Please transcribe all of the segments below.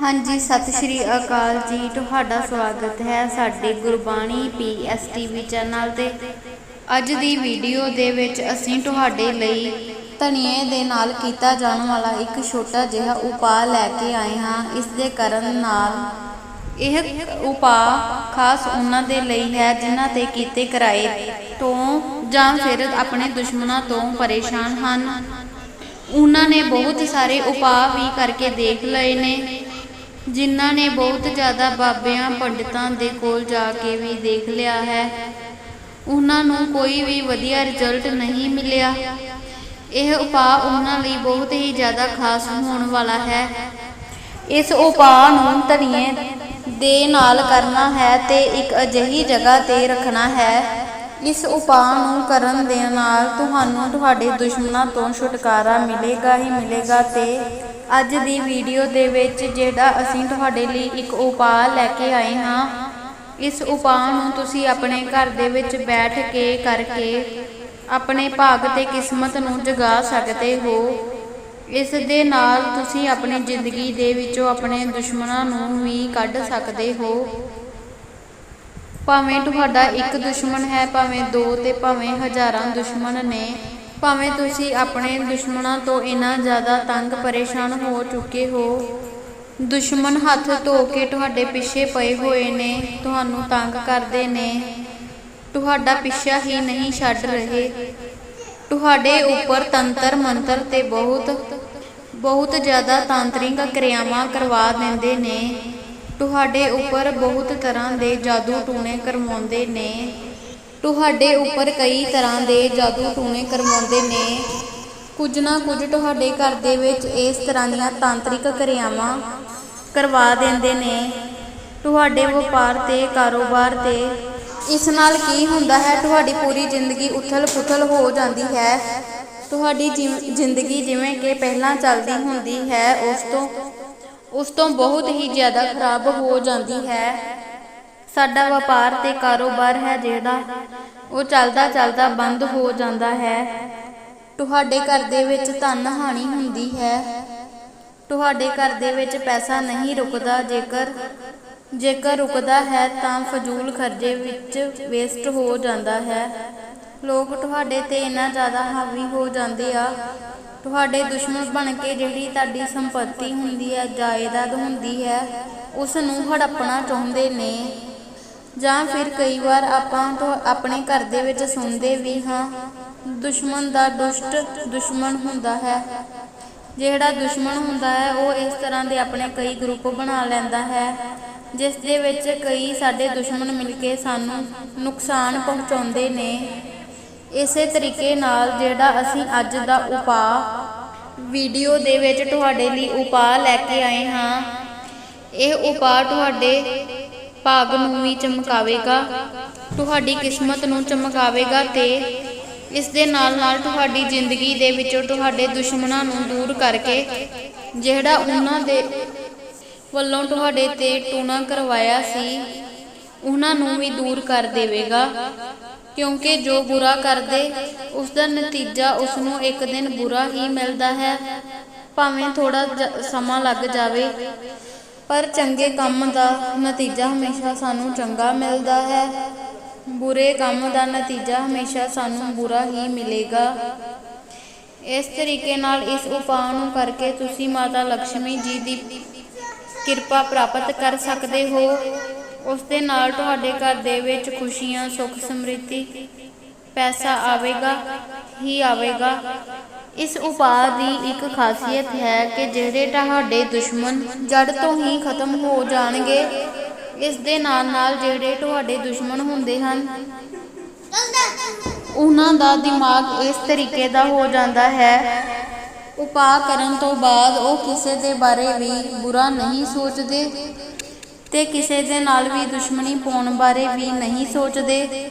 ਹਾਂਜੀ, ਸਤਿ ਸ਼੍ਰੀ ਅਕਾਲ ਜੀ। ਤੁਹਾਡਾ ਸਵਾਗਤ ਹੈ ਸਾਡੇ ਗੁਰਬਾਣੀ ਪੀਐਸਟੀਵੀ ਚੈਨਲ ਤੇ। ਅੱਜ ਦੀ ਵੀਡੀਓ ਦੇ ਵਿੱਚ ਅਸੀਂ ਤੁਹਾਡੇ ਲਈ ਧਨੀਏ ਦੇ ਨਾਲ ਕੀਤਾ ਜਾਣ ਵਾਲਾ ਇੱਕ ਛੋਟਾ ਜਿਹਾ ਉਪਾਅ ਲੈ ਕੇ ਆਏ ਹਾਂ। ਇਸ ਦੇ ਕਰਨ ਨਾਲ ਇਹ ਉਪਾਅ ਖਾਸ ਉਹਨਾਂ ਦੇ ਲਈ ਹੈ ਜਿਨ੍ਹਾਂ ਤੇ ਕੀਤੇ ਕਿਰਾਏ ਤੋਂ ਜਾਂ ਫਿਰ ਆਪਣੇ ਦੁਸ਼ਮਣਾਂ ਤੋਂ ਪਰੇਸ਼ਾਨ ਹਨ। ਉਹਨਾਂ ਨੇ ਬਹੁਤ ਸਾਰੇ ਉਪਾਅ ਵੀ ਕਰਕੇ ਦੇਖ ਲਏ ਨੇ। ਜਿਨ੍ਹਾਂ ਨੇ ਬਹੁਤ ਜ਼ਿਆਦਾ ਬਾਬਿਆਂ, ਪੰਡਿਤਾਂ ਦੇ ਕੋਲ ਜਾ ਕੇ ਵੀ ਦੇਖ ਲਿਆ ਹੈ। ਉਹਨਾਂ ਨੂੰ ਕੋਈ ਵੀ ਵਧੀਆ ਰਿਜ਼ਲਟ ਨਹੀਂ ਮਿਲਿਆ। ਇਹ ਉਪਾਅ ਉਹਨਾਂ ਲਈ ਬਹੁਤ ਹੀ ਜ਼ਿਆਦਾ ਖਾਸ ਹੋਣ ਵਾਲਾ ਹੈ। ਇਸ ਉਪਾਅ ਨੂੰ ਧਨੀਏ ਦੇ ਨਾਲ ਕਰਨਾ ਹੈ ਤੇ ਇੱਕ ਅਜਿਹੀ ਜਗ੍ਹਾ ਤੇ ਰੱਖਣਾ ਹੈ। ਇਸ ਉਪਾਅ ਨੂੰ ਕਰਨ ਦੇ ਨਾਲ ਤੁਹਾਨੂੰ ਤੁਹਾਡੇ ਦੁਸ਼ਮਣਾਂ ਤੋਂ ਛੁਟਕਾਰਾ ਮਿਲੇਗਾ ਹੀ ਮਿਲੇਗਾ ਤੇ ਅੱਜ ਦੀ ਵੀਡੀਓ ਦੇ ਵਿੱਚ ਜਿਹੜਾ ਅਸੀਂ ਤੁਹਾਡੇ ਲਈ ਇੱਕ ਉਪਾਅ ਲੈ ਕੇ ਆਏ ਹਾਂ, ਇਸ ਉਪਾਅ ਨੂੰ ਤੁਸੀਂ ਆਪਣੇ ਘਰ ਦੇ ਵਿੱਚ ਬੈਠ ਕੇ ਕਰਕੇ ਆਪਣੇ ਭਾਗ ਤੇ ਕਿਸਮਤ ਨੂੰ ਜਗਾ ਸਕਦੇ ਹੋ। ਇਸ ਦੇ ਨਾਲ ਤੁਸੀਂ ਆਪਣੀ ਜ਼ਿੰਦਗੀ ਦੇ ਵਿੱਚੋਂ ਆਪਣੇ ਦੁਸ਼ਮਣਾਂ ਨੂੰ ਵੀ ਕੱਢ ਸਕਦੇ ਹੋ। ਭਾਵੇਂ ਤੁਹਾਡਾ ਇੱਕ ਦੁਸ਼ਮਣ ਹੈ, ਭਾਵੇਂ ਦੋ ਤੇ ਭਾਵੇਂ ਹਜ਼ਾਰਾਂ ਦੁਸ਼ਮਣ ਨੇ ਭਾਵੇਂ ਤੁਸੀਂ ਆਪਣੇ ਦੁਸ਼ਮਣਾਂ ਤੋਂ ਇੰਨਾ ਜ਼ਿਆਦਾ ਤੰਗ ਪਰੇਸ਼ਾਨ ਹੋ ਚੁੱਕੇ ਹੋ। ਦੁਸ਼ਮਣ ਹੱਥ ਧੋ ਕੇ ਤੁਹਾਡੇ ਪਿੱਛੇ ਪਏ ਹੋਏ ਨੇ, ਤੁਹਾਨੂੰ ਤੰਗ ਕਰਦੇ ਨੇ। ਤੁਹਾਡਾ ਪਿੱਛਾ ਹੀ ਨਹੀਂ ਛੱਡ ਰਹੇ। ਤੁਹਾਡੇ ਉੱਪਰ ਤੰਤਰ ਮੰਤਰ ਤੇ ਬਹੁਤ ਬਹੁਤ ਜ਼ਿਆਦਾ ਤਾਂਤਰਿਕ ਕਿਰਿਆਵਾਂ ਕਰਵਾ ਦਿੰਦੇ ਨੇ। ਤੁਹਾਡੇ ਉੱਪਰ ਬਹੁਤ ਤਰ੍ਹਾਂ ਦੇ ਜਾਦੂ ਟੂਣੇ ਕਰਵਾਉਂਦੇ ਨੇ। ਤੁਹਾਡੇ ਉੱਪਰ ਕਈ ਤਰ੍ਹਾਂ ਦੇ ਜਾਦੂ ਟੂਣੇ ਕਰਵਾਉਂਦੇ ਨੇ। ਕੁਝ ਨਾ ਕੁਝ ਤੁਹਾਡੇ ਘਰ ਦੇ ਵਿੱਚ ਇਸ ਤਰ੍ਹਾਂ ਦੀਆਂ ਤਾਂਤਰਿਕ ਕਿਰਿਆਵਾਂ ਕਰਵਾ ਦਿੰਦੇ ਨੇ। ਤੁਹਾਡੇ ਵਪਾਰ ਤੇ ਕਾਰੋਬਾਰ ਤੇ ਇਸ ਨਾਲ ਕੀ ਹੁੰਦਾ ਹੈ? ਤੁਹਾਡੀ ਪੂਰੀ ਜ਼ਿੰਦਗੀ ਉਥਲ-ਪੁਥਲ ਹੋ ਜਾਂਦੀ ਹੈ। ਤੁਹਾਡੀ ਜਿਵ- ਜ਼ਿੰਦਗੀ ਜਿਵੇਂ ਕਿ ਪਹਿਲਾਂ ਚੱਲਦੀ ਹੁੰਦੀ ਹੈ, ਉਸ ਤੋਂ ਉਸ ਤੋਂ ਬਹੁਤ ਹੀ ਜ਼ਿਆਦਾ ਖਰਾਬ ਹੋ ਜਾਂਦੀ ਹੈ। ਸਾਡਾ ਵਪਾਰ ਤੇ ਕਾਰੋਬਾਰ ਹੈ ਜਿਹੜਾ ਉਹ ਚੱਲਦਾ ਚੱਲਦਾ ਬੰਦ ਹੋ ਜਾਂਦਾ ਹੈ। ਤੁਹਾਡੇ ਘਰ ਦੇ ਵਿੱਚ ਧਨ ਹਾਨੀ ਹੁੰਦੀ ਹੈ। ਤੁਹਾਡੇ ਘਰ ਦੇ ਵਿੱਚ ਪੈਸਾ ਨਹੀਂ ਰੁਕਦਾ, ਜੇਕਰ ਜੇਕਰ ਰੁਕਦਾ ਹੈ ਤਾਂ ਫਜ਼ੂਲ ਖਰਚੇ ਵਿੱਚ ਵੇਸਟ ਹੋ ਜਾਂਦਾ ਹੈ। ਲੋਕ ਤੁਹਾਡੇ ਤੇ ਇੰਨਾ ਜ਼ਿਆਦਾ ਹਾਵੀ ਹੋ ਜਾਂਦੇ ਆ। ਤੁਹਾਡੇ ਦੁਸ਼ਮਣ ਬਣ ਕੇ ਜਿਹੜੀ ਤੁਹਾਡੀ ਸੰਪਤੀ ਹੁੰਦੀ ਹੈ, ਜਾਇਦਾਦ ਹੁੰਦੀ ਹੈ ਉਸ ਨੂੰ ਹੜੱਪਣਾ ਚਾਹੁੰਦੇ ਨੇ। ਜਾਂ ਫਿਰ ਕਈ ਵਾਰ ਆਪਾਂ ਤੋਂ ਆਪਣੇ ਘਰ ਦੇ ਵਿੱਚ ਸੁਣਦੇ ਵੀ ਹਾਂ, ਦੁਸ਼ਮਣ ਦਾ ਦੁਸ਼ਟ ਦੁਸ਼ਮਣ ਹੁੰਦਾ ਹੈ। ਜਿਹੜਾ ਦੁਸ਼ਮਣ ਹੁੰਦਾ ਹੈ, ਉਹ ਇਸ ਤਰ੍ਹਾਂ ਦੇ ਆਪਣੇ ਕਈ ਗਰੁੱਪ ਬਣਾ ਲੈਂਦਾ ਹੈ, ਜਿਸ ਦੇ ਵਿੱਚ ਕਈ ਸਾਡੇ ਦੁਸ਼ਮਣ ਮਿਲ ਕੇ ਸਾਨੂੰ ਨੁਕਸਾਨ ਪਹੁੰਚਾਉਂਦੇ ਨੇ। ਇਸੇ ਤਰੀਕੇ ਨਾਲ ਜਿਹੜਾ ਅਸੀਂ ਅੱਜ ਦਾ ਉਪਾਅ ਵੀਡੀਓ ਦੇ ਵਿੱਚ ਤੁਹਾਡੇ ਲਈ ਉਪਾਅ ਲੈ ਕੇ ਆਏ ਹਾਂ, ਇਹ ਉਪਾਅ ਤੁਹਾਡੇ ਭਾਗ ਨੂੰ ਵੀ ਚਮਕਾਵੇਗਾ। ਤੁਹਾਡੀ ਕਿਸਮਤ ਨੂੰ ਚਮਕਾਵੇਗਾ ਤੇ ਇਸ ਦੇ ਨਾਲ ਨਾਲ ਤੁਹਾਡੀ ਜ਼ਿੰਦਗੀ ਦੇ ਵਿੱਚੋਂ ਤੁਹਾਡੇ ਦੁਸ਼ਮਣਾਂ ਨੂੰ ਦੂਰ ਕਰਕੇ ਜਿਹੜਾ ਉਹਨਾਂ ਦੇ ਵੱਲੋਂ ਤੁਹਾਡੇ ਤੇ ਟੂਣਾ ਕਰਵਾਇਆ ਸੀ, ਉਹਨਾਂ ਨੂੰ ਵੀ ਦੂਰ ਕਰ ਦੇਵੇਗਾ। ਕਿਉਂਕਿ ਜੋ ਬੁਰਾ ਕਰਦੇ, ਉਸ ਦਾ ਨਤੀਜਾ ਉਸ ਨੂੰ ਇੱਕ ਦਿਨ ਬੁਰਾ ਹੀ ਮਿਲਦਾ ਹੈ। ਭਾਵੇਂ ਥੋੜਾ ਸਮਾਂ ਲੱਗ ਜਾਵੇ ਪਰ ਚੰਗੇ ਕੰਮ ਦਾ ਨਤੀਜਾ ਹਮੇਸ਼ਾ ਸਾਨੂੰ ਚੰਗਾ ਮਿਲਦਾ ਹੈ। ਬੁਰੇ ਕੰਮ ਦਾ ਨਤੀਜਾ ਹਮੇਸ਼ਾ ਸਾਨੂੰ ਬੁਰਾ ਹੀ ਮਿਲੇਗਾ। ਇਸ ਤਰੀਕੇ ਨਾਲ ਇਸ ਉਪਾਅ ਨੂੰ ਕਰਕੇ ਤੁਸੀਂ ਮਾਤਾ ਲక్ష్ਮੀ ਜੀ ਦੀ ਕਿਰਪਾ ਪ੍ਰਾਪਤ ਕਰ ਸਕਦੇ ਹੋ। ਉਸ ਦੇ ਨਾਲ ਤੁਹਾਡੇ ਘਰ ਦੇ ਵਿੱਚ ਖੁਸ਼ੀਆਂ, ਸੁੱਖ ਸਮ੍ਰਿੱਧੀ, ਪੈਸਾ ਆਵੇਗਾ, ਹੀ ਆਵੇਗਾ। ਇਸ ਉਪਾਅ ਦੀ ਇੱਕ ਖਾਸੀਅਤ ਹੈ ਕਿ ਜਿਹੜੇ ਤੁਹਾਡੇ ਦੁਸ਼ਮਣ ਜੜ ਤੋਂ ਹੀ ਖਤਮ ਹੋ ਜਾਣਗੇ, ਇਸ ਦੇ ਨਾਲ ਨਾਲ ਜਿਹੜੇ ਤੁਹਾਡੇ ਦੁਸ਼ਮਣ ਹੁੰਦੇ ਹਨ, ਉਹਨਾਂ ਦਾ ਦਿਮਾਗ ਇਸ ਤਰੀਕੇ ਦਾ ਹੋ ਜਾਂਦਾ ਹੈ। ਉਪਾਅ ਕਰਨ ਤੋਂ ਬਾਅਦ ਉਹ ਕਿਸੇ ਦੇ ਬਾਰੇ ਵੀ ਬੁਰਾ ਨਹੀਂ ਸੋਚਦੇ ਤੇ ਕਿਸੇ ਦੇ ਨਾਲ ਵੀ ਦੁਸ਼ਮਣੀ ਪਾਉਣ ਬਾਰੇ ਵੀ ਨਹੀਂ ਸੋਚਦੇ।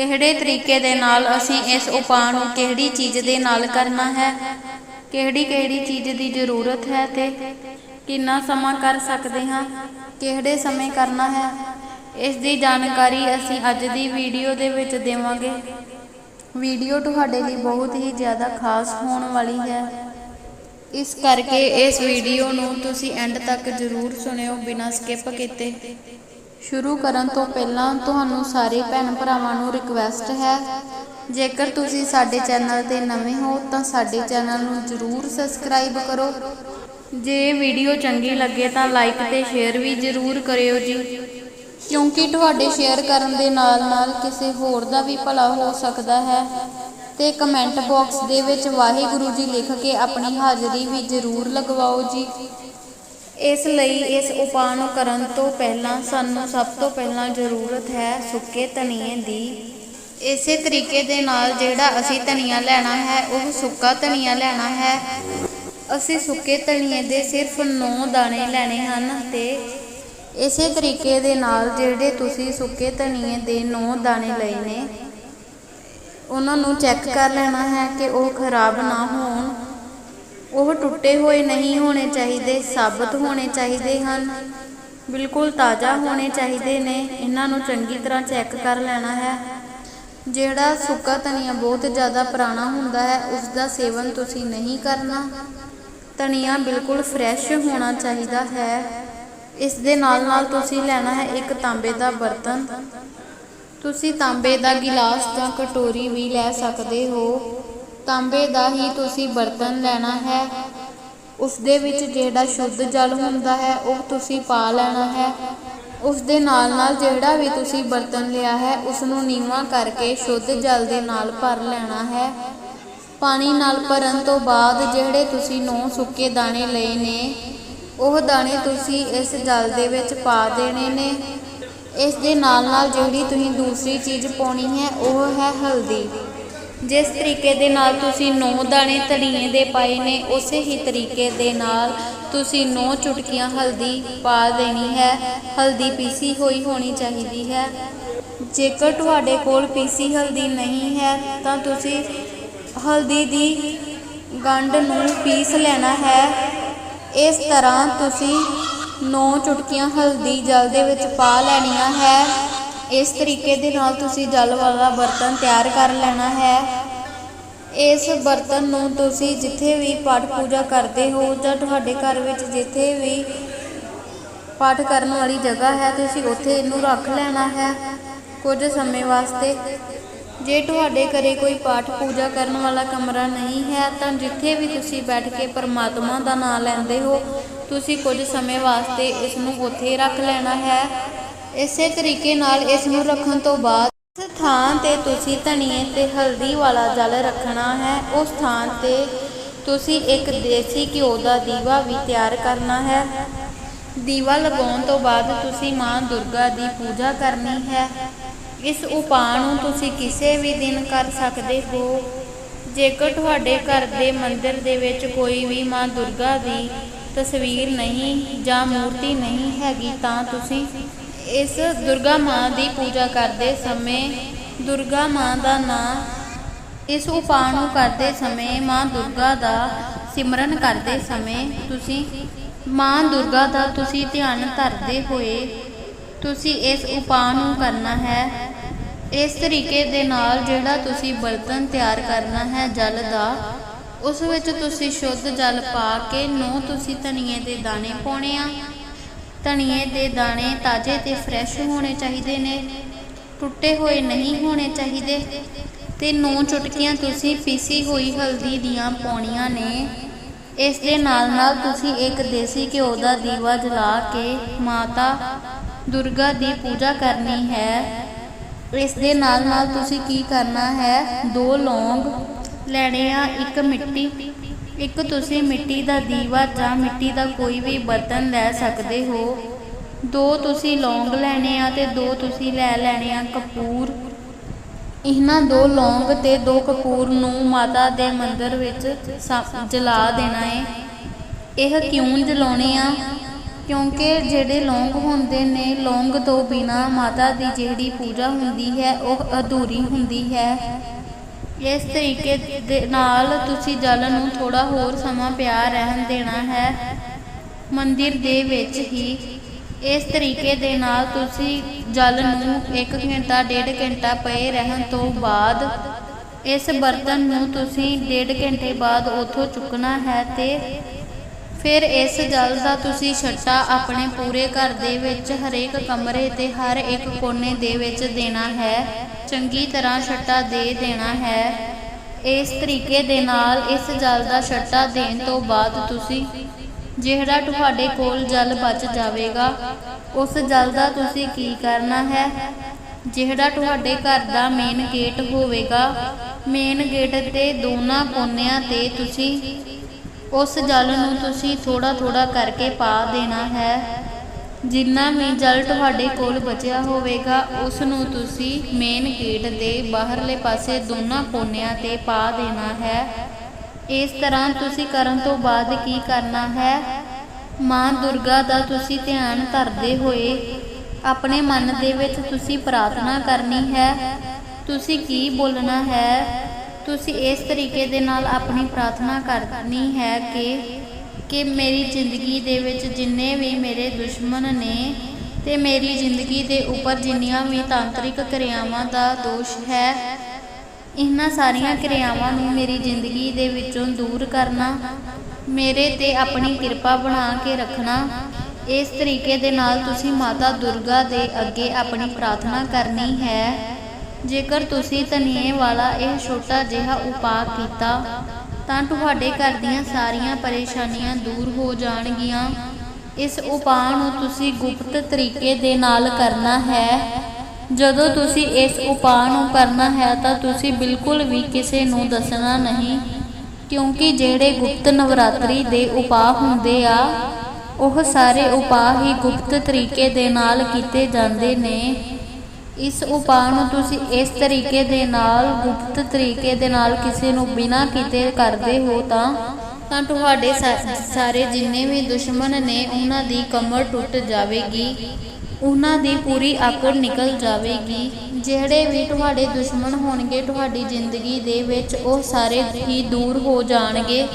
ਕਿਹੜੇ ਤਰੀਕੇ ਦੇ ਨਾਲ ਅਸੀਂ ਇਸ ਉਪਾਅ ਨੂੰ ਕਿਹੜੀ ਚੀਜ਼ ਦੇ ਨਾਲ ਕਰਨਾ ਹੈ? ਕਿਹੜੀ ਕਿਹੜੀ ਚੀਜ਼ ਦੀ ਜ਼ਰੂਰਤ ਹੈ ਤੇ ਕਿੰਨਾ ਸਮਾਂ ਕਰ ਸਕਦੇ ਹਾਂ? ਕਿਹੜੇ ਸਮੇਂ ਕਰਨਾ ਹੈ? ਇਸ ਦੀ ਜਾਣਕਾਰੀ ਅਸੀਂ ਅੱਜ ਦੀ ਵੀਡੀਓ ਦੇ ਵਿੱਚ ਦੇਵਾਂਗੇ। ਵੀਡੀਓ ਤੁਹਾਡੇ ਲਈ ਬਹੁਤ ਹੀ ਜ਼ਿਆਦਾ ਖਾਸ ਹੋਣ ਵਾਲੀ ਹੈ। ਇਸ ਕਰਕੇ ਇਸ ਵੀਡੀਓ ਨੂੰ ਤੁਸੀਂ ਐਂਡ ਤੱਕ ਜ਼ਰੂਰ ਸੁਣਿਓ ਬਿਨਾਂ ਸਕਿਪ ਕੀਤੇ। ਸ਼ੁਰੂ ਕਰਨ ਤੋਂ ਪਹਿਲਾਂ ਤੁਹਾਨੂੰ ਸਾਰੇ ਭੈਣ ਭਰਾਵਾਂ ਨੂੰ ਰਿਕਵੈਸਟ ਹੈ। ਜੇਕਰ ਤੁਸੀਂ ਸਾਡੇ ਚੈਨਲ ਤੇ ਨਵੇਂ ਹੋ, ਤਾਂ ਸਾਡੇ ਚੈਨਲ ਨੂੰ ਜ਼ਰੂਰ ਸਬਸਕ੍ਰਾਈਬ ਕਰੋ। ਜੇ ਵੀਡੀਓ ਚੰਗੀ ਲੱਗੇ, ਤਾਂ ਲਾਈਕ ਤੇ ਸ਼ੇਅਰ ਵੀ ਜ਼ਰੂਰ ਕਰਿਓ ਜੀ। ਕਿਉਂਕਿ ਤੁਹਾਡੇ ਸ਼ੇਅਰ ਕਰਨ ਦੇ ਨਾਲ ਨਾਲ ਕਿਸੇ ਹੋਰ ਦਾ ਵੀ ਭਲਾ ਹੋ ਸਕਦਾ ਹੈ। ਤੇ ਕਮੈਂਟ ਬਾਕਸ ਦੇ ਵਿੱਚ ਵਾਹਿਗੁਰੂ ਜੀ ਲਿਖ ਕੇ ਆਪਣੀ ਹਾਜ਼ਰੀ ਵੀ ਜ਼ਰੂਰ ਲਗਵਾਓ ਜੀ। ਇਸ ਲਈ ਇਸ ਉਪਾਅ ਨੂੰ ਕਰਨ ਤੋਂ ਪਹਿਲਾਂ ਸਾਨੂੰ ਸਭ ਤੋਂ ਪਹਿਲਾਂ ਜ਼ਰੂਰਤ ਹੈ ਸੁੱਕੇ ਧਨੀਏ ਦੀ। ਇਸੇ ਤਰੀਕੇ ਦੇ ਨਾਲ ਜਿਹੜਾ ਅਸੀਂ ਧਨੀਆ ਲੈਣਾ ਹੈ, ਉਹ ਸੁੱਕਾ ਧਨੀਆ ਲੈਣਾ ਹੈ। ਅਸੀਂ ਸੁੱਕੇ ਧਨੀਏ ਦੇ ਸਿਰਫ 9 ਦਾਣੇ ਲੈਣੇ ਹਨ ਤੇ ਇਸੇ ਤਰੀਕੇ ਦੇ ਨਾਲ ਜਿਹੜੇ ਤੁਸੀਂ ਸੁੱਕੇ ਧਨੀਏ ਦੇ 9 ਦਾਣੇ ਲਏ ਨੇ, ਉਹਨਾਂ ਨੂੰ ਚੈੱਕ ਕਰ ਲੈਣਾ ਹੈ ਕਿ ਉਹ ਖਰਾਬ ਨਾ ਹੋਣ। ਉਹ ਟੁੱਟੇ ਹੋਏ ਨਹੀਂ ਹੋਣੇ ਚਾਹੀਦੇ, ਸਾਬਤ ਹੋਣੇ ਚਾਹੀਦੇ ਹਨ। ਬਿਲਕੁਲ ਤਾਜ਼ਾ ਹੋਣੇ ਚਾਹੀਦੇ ਨੇ। ਇਹਨਾਂ ਨੂੰ ਚੰਗੀ ਤਰ੍ਹਾਂ ਚੈੱਕ ਕਰ ਲੈਣਾ ਹੈ। ਜਿਹੜਾ ਸੁੱਕਾ ਧਨੀਆ ਬਹੁਤ ਜ਼ਿਆਦਾ ਪੁਰਾਣਾ ਹੁੰਦਾ ਹੈ ਉਸ ਦਾ ਸੇਵਨ ਤੁਸੀਂ ਨਹੀਂ ਕਰਨਾ। ਧਨੀਆ ਬਿਲਕੁਲ ਫਰੈਸ਼ ਹੋਣਾ ਚਾਹੀਦਾ ਹੈ। ਇਸ ਦੇ ਨਾਲ ਨਾਲ ਤੁਸੀਂ ਲੈਣਾ ਹੈ ਇੱਕ ਤਾਂਬੇ ਦਾ ਬਰਤਨ। ਤੁਸੀਂ ਤਾਂਬੇ ਦਾ ਗਿਲਾਸ ਜਾਂ ਕਟੋਰੀ ਵੀ ਲੈ ਸਕਦੇ ਹੋ। ਤਾਂਬੇ ਦਾ ਹੀ ਤੁਸੀਂ ਬਰਤਨ ਲੈਣਾ ਹੈ। ਉਸ ਦੇ ਵਿੱਚ ਜਿਹੜਾ ਸ਼ੁੱਧ ਜਲ ਹੁੰਦਾ ਹੈ, ਉਹ ਤੁਸੀਂ ਪਾ ਲੈਣਾ ਹੈ। ਉਸ ਦੇ ਨਾਲ ਨਾਲ ਜਿਹੜਾ ਵੀ ਤੁਸੀਂ ਬਰਤਨ ਲਿਆ ਹੈ ਉਸ ਨੂੰ ਨੀਵਾਂ ਕਰਕੇ ਸ਼ੁੱਧ ਜਲ ਦੇ ਨਾਲ ਭਰ ਲੈਣਾ ਹੈ। ਪਾਣੀ ਨਾਲ ਭਰਨ ਤੋਂ ਬਾਅਦ ਜਿਹੜੇ ਤੁਸੀਂ ਨੌ ਸੁੱਕੇ ਦਾਣੇ ਲਏ ਨੇ, ਉਹ ਦਾਣੇ ਤੁਸੀਂ ਇਸ ਜਲ ਦੇ ਵਿੱਚ ਪਾ ਦੇਣੇ ਨੇ। ਇਸ ਦੇ ਨਾਲ ਨਾਲ ਜਿਹੜੀ ਤੁਸੀਂ ਦੂਸਰੀ ਚੀਜ਼ ਪਾਉਣੀ ਹੈ, ਉਹ ਹੈ ਹਲਦੀ। ਜਿਸ ਤਰੀਕੇ ਦੇ ਨਾਲ ਤੁਸੀਂ ਨੌ ਦਾਣੇ ਧਨੀਏ ਦੇ ਪਾਏ ਨੇ, ਉਸੇ ਹੀ ਤਰੀਕੇ ਦੇ ਨਾਲ ਤੁਸੀਂ 9 ਚੁਟਕੀਆਂ ਹਲਦੀ ਪਾ ਦੇਣੀ ਹੈ। ਹਲਦੀ ਪੀਸੀ ਹੋਈ ਹੋਣੀ ਚਾਹੀਦੀ ਹੈ। ਜੇਕਰ ਤੁਹਾਡੇ ਕੋਲ ਪੀਸੀ ਹਲਦੀ ਨਹੀਂ ਹੈ, ਤਾਂ ਤੁਸੀਂ ਹਲਦੀ ਦੀ ਗੰਢ ਨੂੰ ਪੀਸ ਲੈਣਾ ਹੈ। ਇਸ ਤਰ੍ਹਾਂ ਤੁਸੀਂ 9 ਚੁਟਕੀਆਂ ਹਲਦੀ ਜਲ ਦੇ ਵਿੱਚ ਪਾ ਲੈਣੀਆਂ ਹੈ। ਇਸ ਤਰੀਕੇ ਦੇ ਨਾਲ ਤੁਸੀਂ ਜਲ ਵਾਲਾ ਬਰਤਨ ਤਿਆਰ ਕਰ ਲੈਣਾ ਹੈ। ਇਸ ਬਰਤਨ ਨੂੰ ਤੁਸੀਂ ਜਿੱਥੇ ਵੀ ਪਾਠ ਪੂਜਾ ਕਰਦੇ ਹੋ ਜਾਂ ਤੁਹਾਡੇ ਘਰ ਵਿੱਚ ਜਿੱਥੇ ਵੀ ਪਾਠ ਕਰਨ ਵਾਲੀ ਜਗ੍ਹਾ ਹੈ, ਤੁਸੀਂ ਉੱਥੇ ਇਹਨੂੰ ਰੱਖ ਲੈਣਾ ਹੈ ਕੁਝ ਸਮੇਂ ਵਾਸਤੇ। ਜੇ ਤੁਹਾਡੇ ਘਰੇ ਕੋਈ ਪਾਠ ਪੂਜਾ ਕਰਨ ਵਾਲਾ ਕਮਰਾ ਨਹੀਂ ਹੈ, ਤਾਂ ਜਿੱਥੇ ਵੀ ਤੁਸੀਂ ਬੈਠ ਕੇ ਪਰਮਾਤਮਾ ਦਾ ਨਾਮ ਲੈਂਦੇ ਹੋ, ਤੁਸੀਂ ਕੁਝ ਸਮੇਂ ਵਾਸਤੇ ਇਸ ਨੂੰ ਉੱਥੇ ਰੱਖ ਲੈਣਾ ਹੈ। ਇਸੇ ਤਰੀਕੇ ਨਾਲ ਇਸ ਨੂੰ ਰੱਖਣ ਤੋਂ ਬਾਅਦ ਇਸ ਥਾਂ ਤੇ ਤੁਸੀਂ ਧਨੀਏ ਤੇ ਹਲਦੀ ਵਾਲਾ ਜਲ ਰੱਖਣਾ ਹੈ, ਉਸ ਥਾਂ ਤੇ ਤੁਸੀਂ ਇੱਕ ਦੇਸੀ ਘਿਓ ਦਾ ਦੀਵਾ ਵੀ ਤਿਆਰ ਕਰਨਾ ਹੈ। ਦੀਵਾ ਲਗਾਉਣ ਤੋਂ ਬਾਅਦ ਤੁਸੀਂ ਮਾਂ ਦੁਰਗਾ ਦੀ ਪੂਜਾ ਕਰਨੀ ਹੈ। ਇਸ ਉਪਾਅ ਨੂੰ ਤੁਸੀਂ ਕਿਸੇ ਵੀ ਦਿਨ ਕਰ ਸਕਦੇ ਹੋ। ਜੇਕਰ ਤੁਹਾਡੇ ਘਰ ਦੇ ਮੰਦਿਰ ਦੇ ਵਿੱਚ ਕੋਈ ਵੀ ਮਾਂ ਦੁਰਗਾ ਦੀ ਤਸਵੀਰ ਨਹੀਂ ਜਾਂ ਮੂਰਤੀ ਨਹੀਂ ਹੈਗੀ ਤਾਂ ਤੁਸੀਂ ਇਸ ਦੁਰਗਾ ਮਾਂ ਦੀ ਪੂਜਾ ਕਰਦੇ ਸਮੇਂ ਦੁਰਗਾ ਮਾਂ ਦਾ ਨਾਮ ਇਸ ਉਪਾਅ ਨੂੰ ਕਰਦੇ ਸਮੇਂ ਮਾਂ ਦੁਰਗਾ ਦਾ ਸਿਮਰਨ ਕਰਦੇ ਸਮੇਂ ਤੁਸੀਂ ਮਾਂ ਦੁਰਗਾ ਦਾ ਤੁਸੀਂ ਧਿਆਨ ਧਰਦੇ ਹੋਏ ਤੁਸੀਂ ਇਸ ਉਪਾਅ ਨੂੰ ਕਰਨਾ ਹੈ। ਇਸ ਤਰੀਕੇ ਦੇ ਨਾਲ ਜਿਹੜਾ ਤੁਸੀਂ ਬਰਤਨ ਤਿਆਰ ਕਰਨਾ ਹੈ ਜਲ ਦਾ, ਉਸ ਵਿੱਚ ਤੁਸੀਂ ਸ਼ੁੱਧ ਜਲ ਪਾ ਕੇ ਨੂੰ ਤੁਸੀਂ ਧਨੀਏ ਦੇ ਦਾਣੇ ਪਾਉਣੇ ਆ। ਧਨੀਏ ਦੇ ਦਾਣੇ ਤਾਜ਼ੇ ਤੇ ਫਰੈਸ਼ ਹੋਣੇ ਚਾਹੀਦੇ ਨੇ। ਟੁੱਟੇ ਹੋਏ ਨਹੀਂ ਹੋਣੇ ਚਾਹੀਦੇ। ਤੇ ਨੌ ਚੁਟਕੀਆਂ ਤੁਸੀਂ ਪੀਸੀ ਹੋਈ ਹਲਦੀ ਦੀਆਂ ਪਾਉਣੀਆਂ ਨੇ। ਇਸ ਦੇ ਨਾਲ ਨਾਲ ਤੁਸੀਂ ਇੱਕ ਦੇਸੀ ਘਿਓ ਦਾ ਦੀਵਾ ਜਲਾ ਕੇ ਮਾਤਾ ਦੁਰਗਾ ਦੀ ਪੂਜਾ ਕਰਨੀ ਹੈ। ਇਸ ਦੇ ਨਾਲ ਨਾਲ ਤੁਸੀਂ ਕੀ ਕਰਨਾ ਹੈ? ਦੋ ਲੌਂਗ ਲੈਣੇ ਆ, ਇੱਕ ਮਿੱਟੀ ਇੱਕ ਤੁਸੀਂ ਮਿੱਟੀ ਦਾ ਦੀਵਾ ਜਾਂ ਮਿੱਟੀ ਦਾ ਕੋਈ ਵੀ ਬਰਤਨ ਲੈ ਸਕਦੇ ਹੋ। ਦੋ ਤੁਸੀਂ ਲੌਂਗ ਲੈਣੇ ਆ ਤੇ ਦੋ ਤੁਸੀਂ ਲੈ ਲੈਣੇ ਆ ਕਪੂਰ। ਇਹਨਾਂ ਦੋ ਲੌਂਗ ਤੇ ਦੋ ਕਪੂਰ ਨੂੰ ਮਾਤਾ ਦੇ ਮੰਦਰ ਵਿੱਚ ਜਲਾ ਦੇਣਾ ਹੈ ਇਹ ਕਿਉਂ ਜਲਾਉਣੇ ਆ? ਕਿਉਂਕਿ ਜਿਹੜੇ ਲੌਂਗ ਹੁੰਦੇ ਨੇ, ਲੌਂਗ ਤੋਂ ਬਿਨਾ ਮਾਤਾ ਦੀ ਜਿਹੜੀ ਪੂਜਾ ਹੁੰਦੀ ਹੈ, ਉਹ ਅਧੂਰੀ ਹੁੰਦੀ ਹੈ। ਇਸ ਤਰੀਕੇ ਦੇ ਨਾਲ ਤੁਸੀਂ ਜਲ ਨੂੰ ਥੋੜਾ ਹੋਰ ਸਮਾਂ ਪਿਆ ਰਹਿਣ ਦੇਣਾ ਹੈ। ਮੰਦਿਰ ਦੇ ਵਿੱਚ ਹੀ। ਇਸ ਤਰੀਕੇ ਦੇ ਨਾਲ ਤੁਸੀਂ ਜਲ ਨੂੰ 1 ਘੰਟਾ, ਡੇਢ ਘੰਟਾ ਪਏ ਰਹਿਣ ਤੋਂ ਬਾਅਦ ਇਸ ਬਰਤਨ ਨੂੰ ਤੁਸੀਂ ਡੇਢ ਘੰਟੇ ਬਾਅਦ ਉੱਥੋਂ ਚੁੱਕਣਾ ਹੈ ਤੇ ਫਿਰ ਇਸ ਜਲ ਦਾ ਤੁਸੀਂ ਛੱਟਾ ਆਪਣੇ ਪੂਰੇ ਘਰ ਦੇ ਵਿੱਚ ਹਰੇਕ ਕਮਰੇ ਤੇ ਹਰ ਇੱਕ ਕੋਨੇ ਦੇ ਵਿੱਚ ਦੇਣਾ ਹੈ। ਚੰਗੀ ਤਰ੍ਹਾਂ ਛੱਟਾ ਦੇ ਦੇਣਾ ਹੈ। ਇਸ ਤਰੀਕੇ ਦੇ ਨਾਲ ਇਸ ਜਲ ਦਾ ਛੱਟਾ ਦੇਣ ਤੋਂ ਬਾਅਦ ਤੁਸੀਂ ਜਿਹੜਾ ਤੁਹਾਡੇ ਕੋਲ ਜਲ ਬਚ ਜਾਵੇਗਾ, ਉਸ ਜਲ ਦਾ ਤੁਸੀਂ ਕੀ ਕਰਨਾ ਹੈ? ਜਿਹੜਾ ਤੁਹਾਡੇ ਘਰ ਦਾ ਮੇਨ ਗੇਟ ਹੋਵੇਗਾ ਮੇਨ ਗੇਟ ਤੇ ਦੋਨਾਂ ਕੋਨਿਆਂ ਤੇ ਤੁਸੀਂ ਉਸ ਜਲ ਨੂੰ ਤੁਸੀਂ ਥੋੜਾ ਥੋੜਾ ਕਰਕੇ ਪਾ ਦੇਣਾ ਹੈ। ਜਿੰਨਾ ਵੀ ਜਲ ਤੁਹਾਡੇ ਕੋਲ ਬਚਿਆ ਹੋਵੇਗਾ ਉਸ ਨੂੰ ਤੁਸੀਂ ਮੇਨ ਗੇਟ ਦੇ ਬਾਹਰਲੇ ਪਾਸੇ ਦੋਨਾਂ ਕੋਨਿਆਂ ਤੇ ਪਾ ਦੇਣਾ ਹੈ। ਇਸ ਤਰ੍ਹਾਂ ਤੁਸੀਂ ਕਰਨ ਤੋਂ ਬਾਅਦ ਕੀ ਕਰਨਾ ਹੈ? ਮਾਂ ਦੁਰਗਾ ਦਾ ਤੁਸੀਂ ਧਿਆਨ ਧਰਦੇ ਹੋਏ ਆਪਣੇ ਮਨ ਦੇ ਵਿੱਚ ਤੁਸੀਂ ਪ੍ਰਾਰਥਨਾ ਕਰਨੀ ਹੈ। ਤੁਸੀਂ ਕੀ ਬੋਲਣਾ ਹੈ? ਤੁਸੀਂ ਇਸ ਤਰੀਕੇ ਦੇ ਨਾਲ ਆਪਣੀ ਪ੍ਰਾਰਥਨਾ ਕਰਨੀ ਹੈ ਕਿ ਕਿ ਮੇਰੀ ਜ਼ਿੰਦਗੀ ਦੇ ਵਿੱਚ ਜਿੰਨੇ ਵੀ ਮੇਰੇ ਦੁਸ਼ਮਣ ਨੇ ਤੇ ਮੇਰੀ ਜ਼ਿੰਦਗੀ ਦੇ ਉੱਪਰ ਜਿੰਨੀਆਂ ਵੀ ਤਾਂਤਰਿਕ ਕਿਰਿਆਵਾਂ ਦਾ ਦੋਸ਼ ਹੈ, ਇਹਨਾਂ ਸਾਰੀਆਂ ਕਿਰਿਆਵਾਂ ਨੂੰ ਮੇਰੀ ਜ਼ਿੰਦਗੀ ਦੇ ਵਿੱਚੋਂ ਦੂਰ ਕਰਨਾ, ਮੇਰੇ ਤੇ ਆਪਣੀ ਕਿਰਪਾ ਬਣਾ ਕੇ ਰੱਖਣਾ, ਇਸ ਤਰੀਕੇ ਦੇ ਨਾਲ ਤੁਸੀਂ ਮਾਤਾ ਦੁਰਗਾ ਦੇ ਅੱਗੇ ਆਪਣੀ ਪ੍ਰਾਰਥਨਾ ਕਰਨੀ ਹੈ। ਜੇਕਰ ਤੁਸੀਂ ਧਨੀਏ ਵਾਲਾ ਇਹ ਛੋਟਾ ਜਿਹਾ ਉਪਾਅ ਕੀਤਾ ਤਾਂ ਤੁਹਾਡੇ ਘਰ ਦੀਆਂ ਸਾਰੀਆਂ ਪਰੇਸ਼ਾਨੀਆਂ ਦੂਰ ਹੋ ਜਾਣਗੀਆਂ। ਇਸ ਉਪਾਅ ਨੂੰ ਤੁਸੀਂ ਗੁਪਤ ਤਰੀਕੇ ਦੇ ਨਾਲ ਕਰਨਾ ਹੈ। ਜਦੋਂ ਤੁਸੀਂ ਇਸ ਉਪਾਅ ਨੂੰ ਕਰਨਾ ਹੈ ਤਾਂ ਤੁਸੀਂ ਬਿਲਕੁਲ ਵੀ ਕਿਸੇ ਨੂੰ ਦੱਸਣਾ ਨਹੀਂ, ਕਿਉਂਕਿ ਜਿਹੜੇ ਗੁਪਤ ਨਵਰਾਤਰੀ ਦੇ ਉਪਾਅ ਹੁੰਦੇ ਆ, ਉਹ ਸਾਰੇ ਉਪਾਅ ਹੀ ਗੁਪਤ ਤਰੀਕੇ ਦੇ ਨਾਲ ਕੀਤੇ ਜਾਂਦੇ ਨੇ। ਇਸ ਉਪਾਅ ਨੂੰ ਤੁਸੀਂ ਇਸ ਤਰੀਕੇ ਦੇ ਨਾਲ, ਗੁਪਤ ਤਰੀਕੇ ਦੇ ਨਾਲ ਕਿਸੇ ਨੂੰ ਬਿਨਾਂ ਕੀਤੇ ਕਰਦੇ ਹੋ ਤਾਂ ਤਾਂ ਤੁਹਾਡੇ ਸਾਰੇ ਜਿੰਨੇ ਵੀ ਦੁਸ਼ਮਣ ਨੇ, ਉਹਨਾਂ ਦੀ ਕਮਰ ਟੁੱਟ ਜਾਵੇਗੀ। ਉਹਨਾਂ ਦੀ ਪੂਰੀ ਆਕੜ ਨਿਕਲ ਜਾਵੇਗੀ। ਜਿਹੜੇ ਵੀ ਤੁਹਾਡੇ ਦੁਸ਼ਮਣ ਹੋਣਗੇ, ਤੁਹਾਡੀ ਜ਼ਿੰਦਗੀ ਦੇ ਵਿੱਚ ਉਹ ਸਾਰੇ ਹੀ ਦੂਰ ਹੋ ਜਾਣਗੇ।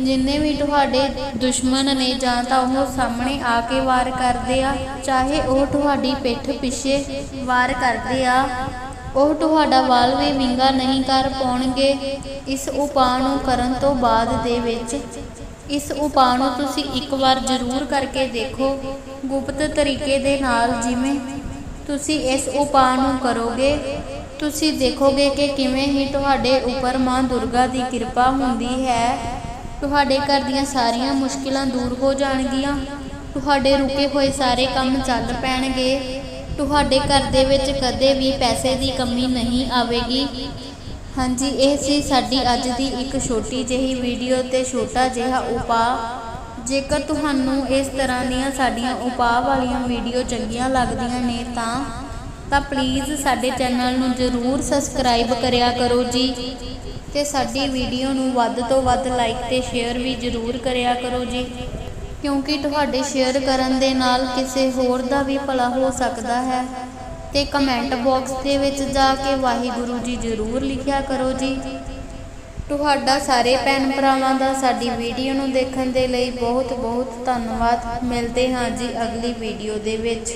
ਜਿੰਨੇ ਵੀ ਤੁਹਾਡੇ ਦੁਸ਼ਮਣ ਨੇ ਜਾਂ ਤਾਂ ਉਹ ਸਾਹਮਣੇ ਆ ਕੇ ਵਾਰ ਕਰਦੇ ਆ, ਚਾਹੇ ਉਹ ਤੁਹਾਡੀ ਪਿੱਠ ਪਿੱਛੇ ਵਾਰ ਕਰਦੇ ਆ, ਉਹ ਤੁਹਾਡਾ ਵਾਲ ਵੀ ਵਿੰਗਾ ਨਹੀਂ ਕਰ ਪਾਉਣਗੇ। ਇਸ ਉਪਾਅ ਨੂੰ ਕਰਨ ਤੋਂ ਬਾਅਦ ਦੇ ਵਿੱਚ, ਇਸ ਉਪਾਅ ਨੂੰ ਤੁਸੀਂ ਇੱਕ ਵਾਰ ਜ਼ਰੂਰ ਕਰਕੇ ਦੇਖੋ। ਗੁਪਤ ਤਰੀਕੇ ਦੇ ਨਾਲ ਜਿਵੇਂ ਤੁਸੀਂ ਇਸ ਉਪਾਅ ਨੂੰ ਕਰੋਗੇ, ਤੁਸੀਂ ਦੇਖੋਗੇ ਕਿ ਕਿਵੇਂ ਹੀ ਤੁਹਾਡੇ ਉੱਪਰ ਮਾਂ ਦੁਰਗਾ ਦੀ ਕਿਰਪਾ ਹੁੰਦੀ ਹੈ। ਤੁਹਾਡੇ ਘਰ ਦੀਆਂ ਸਾਰੀਆਂ ਮੁਸ਼ਕਿਲਾਂ ਦੂਰ ਹੋ ਜਾਣਗੀਆਂ। ਤੁਹਾਡੇ ਰੁਕੇ ਹੋਏ ਸਾਰੇ ਕੰਮ ਚੱਲ ਪੈਣਗੇ। ਤੁਹਾਡੇ ਘਰ ਦੇ ਵਿੱਚ ਕਦੇ ਵੀ ਪੈਸੇ ਦੀ ਕਮੀ ਨਹੀਂ ਆਵੇਗੀ। ਹਾਂਜੀ, ਇਹ ਸੀ ਸਾਡੀ ਅੱਜ ਦੀ ਇੱਕ ਛੋਟੀ ਜਿਹੀ ਵੀਡੀਓ ਤੇ ਛੋਟਾ ਜਿਹਾ ਉਪਾਅ। ਜੇਕਰ ਤੁਹਾਨੂੰ ਇਸ ਤਰ੍ਹਾਂ ਦੀਆਂ ਸਾਡੀਆਂ ਉਪਾਅ ਵਾਲੀਆਂ ਵੀਡੀਓ ਚੰਗੀਆਂ ਲੱਗਦੀਆਂ ਨੇ ਤਾਂ ਤਾਂ ਪਲੀਜ਼ ਸਾਡੇ ਚੈਨਲ ਨੂੰ ਜ਼ਰੂਰ ਸਬਸਕ੍ਰਾਈਬ ਕਰਿਆ ਕਰੋ ਜੀ। ਤੇ ਸਾਡੀ ਵੀਡੀਓ ਨੂੰ ਵੱਧ ਤੋਂ ਵੱਧ ਲਾਈਕ ਤੇ ਸ਼ੇਅਰ ਵੀ ਜ਼ਰੂਰ ਕਰਿਆ ਕਰੋ ਜੀ। ਕਿਉਂਕਿ ਤੁਹਾਡੇ ਸ਼ੇਅਰ ਕਰਨ ਦੇ ਨਾਲ ਕਿਸੇ ਹੋਰ ਦਾ ਵੀ ਭਲਾ ਹੋ ਸਕਦਾ ਹੈ। ਤੇ ਕਮੈਂਟ ਬਾਕਸ ਦੇ ਵਿੱਚ ਜਾ ਕੇ ਵਾਹਿਗੁਰੂ ਜੀ ਜ਼ਰੂਰ ਲਿਖਿਆ ਕਰੋ ਜੀ। ਤੁਹਾਡਾ ਸਾਰੇ ਭੈਣ ਭਰਾਵਾਂ ਦਾ ਸਾਡੀ ਵੀਡੀਓ ਨੂੰ ਦੇਖਣ ਦੇ ਲਈ ਬਹੁਤ ਬਹੁਤ ਧੰਨਵਾਦ। ਮਿਲਦੇ ਹਾਂ ਜੀ ਅਗਲੀ ਵੀਡੀਓ ਦੇ ਵਿੱਚ।